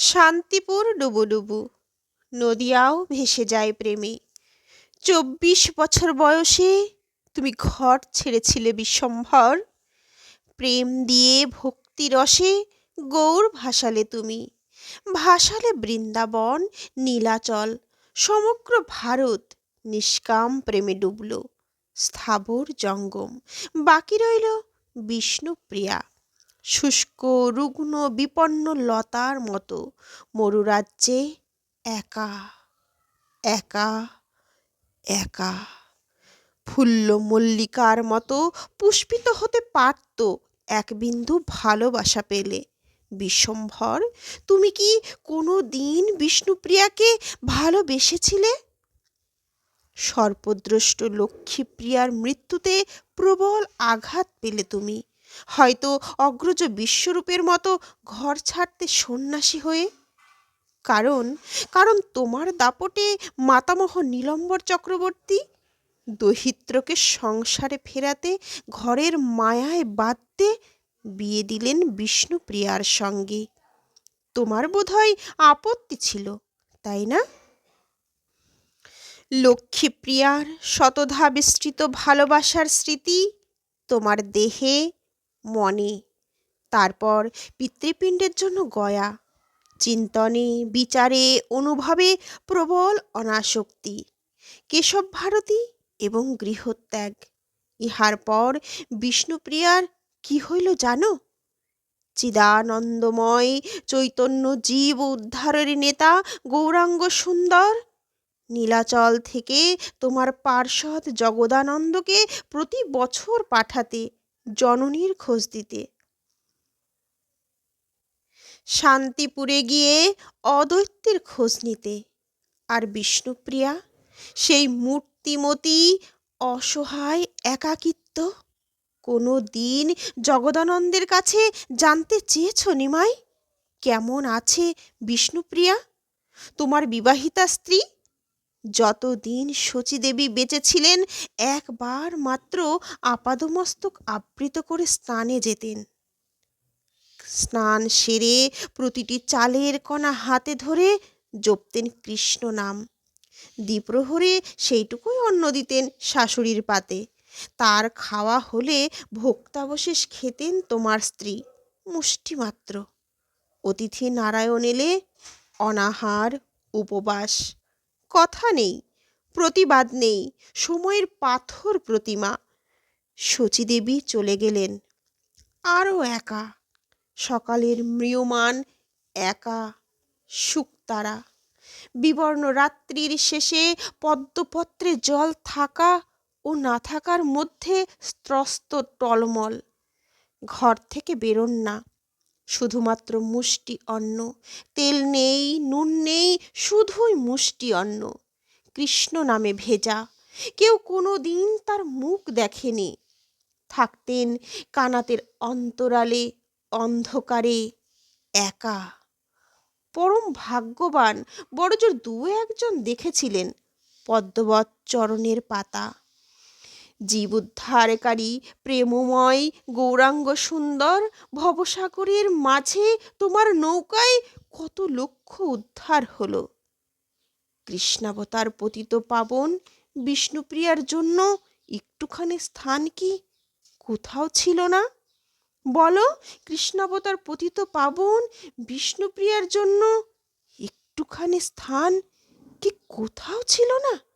শান্তিপুর ডুবুডুবু। নদিয়াও ভেসে যায় প্রেমে। চব্বিশ বছর বয়সে তুমি ঘর ছেড়েছিলে বিশ্বম্ভর। প্রেম দিয়ে ভক্তি রসে গৌর ভাসালে তুমি। ভাসালে বৃন্দাবন, নীলাচল, সমগ্র ভারত নিষ্কাম প্রেমে ডুবল। স্থাবর জঙ্গম। বাকি রইল বিষ্ণুপ্রিয়া। শুষ্ক, রুগ্ন, বিপন্ন লতার মতো। মরুরাজ্যে একা একা একা। ফুল্ল মল্লিকার মতো পুষ্পিত হতে পারত এক বিন্দু ভালোবাসা পেলে। বিশ্বম্ভর, তুমি কি কোনো দিন বিষ্ণুপ্রিয়াকে ভালোবেসেছিলে? সর্পদ্রষ্ট লক্ষ্মীপ্রিয়ার মৃত্যুতে প্রবল আঘাত পেলে তুমি। হয়তো অগ্রজ বিশ্বরূপের মতো ঘর ছাড়তে সন্ন্যাসী হয়ে? কারণ কারণ তোমার দাপটে মাতামহ নীলম্বর চক্রবর্তী দহিত্রকে সংসারে ফেরাতে, ঘরের মায়ায় বাঁধতে বিয়ে দিলেন বিষ্ণুপ্রিয়ার সঙ্গে। তোমার বোধহয় আপত্তি ছিল, তাই না? লক্ষ্মীপ্রিয়ার শতধা বিস্তৃত ভালোবাসার স্মৃতি তোমার দেহে মনে। তারপর পিতৃপিণ্ডের জন্য গয়া। চিন্তনে, বিচারে, অনুভবে প্রবল অনাসক্তি। কেশব ভারতী এবং গৃহত্যাগ। ইহার পর বিষ্ণুপ্রিয়ার কি হইল জানো? চিদানন্দময় চৈতন্য জীব উদ্ধারের নেতা গৌরাঙ্গ সুন্দর। নীলাচল থেকে তোমার পার্ষদ জগদানন্দকে প্রতি বছর পাঠাতে জননীর খোঁজ দিতে। শান্তিপুরে গিয়ে অদৈত্যের খোঁজ নিতে। আর বিষ্ণুপ্রিয়া, সেই মূর্তিমতী অসহায় একাকিত্ব কোনো দিন জগদানন্দের কাছে জানতে চেয়েছ নিমাই? কেমন আছে বিষ্ণুপ্রিয়া? তোমার বিবাহিতা স্ত্রী যতদিন শচীদেবী বেঁচে ছিলেন একবার মাত্র আপাদমস্তক আবৃত করে স্নানে যেতেন। স্নান সেরে প্রতিটি চালের কণা হাতে ধরে জপতেন কৃষ্ণ নাম। দ্বিপ্রহরে সেইটুকুই অন্ন দিতেন শাশুড়ির পাতে। তার খাওয়া হলে ভোক্তাবশেষ খেতেন তোমার স্ত্রী, মুষ্টিমাত্র। অতিথি নারায়ণ এলে অনাহার, উপবাস। কথা নেই, প্রতিবাদ নেই, সময়ের পাথর প্রতিমা। শচীদেবী চলে গেলেন, আরও একা। সকালের ম্রিয়মান একা শুকতারা বিবর্ণ রাত্রির শেষে পদ্মপত্রে জল থাকা ও না থাকার মধ্যে স্ত্রস্ত টলমল। ঘর থেকে বেরোন না। শুধুমাত্র মুষ্টি অন্ন। তেল নেই, নুন নেই, শুধুই মুষ্টি অন্ন। কৃষ্ণ নামে ভেজা। কেউ কোনো দিন তার মুখ দেখেনি। থাকতেন কানাতের অন্তরালে, অন্ধকারে একা। পরম ভাগ্যবান, বড়জোর দু একজন দেখেছিলেন পদ্মবৎ চরণের পাতা। জীব উদ্ধারকারী প্রেমময় গৌরাঙ্গ সুন্দর ভবসাগরের মাঝে তোমার নৌকায় কত লক্ষ উদ্ধার হলো। কৃষ্ণাবতার পতিত পাবন, বিষ্ণুপ্রিয়ার জন্য একটুখানি স্থান কি কোথাও ছিল না? বলো, কৃষ্ণাবতার পতিত পাবন, বিষ্ণুপ্রিয়ার জন্য একটুখানি স্থান কি কোথাও ছিল না?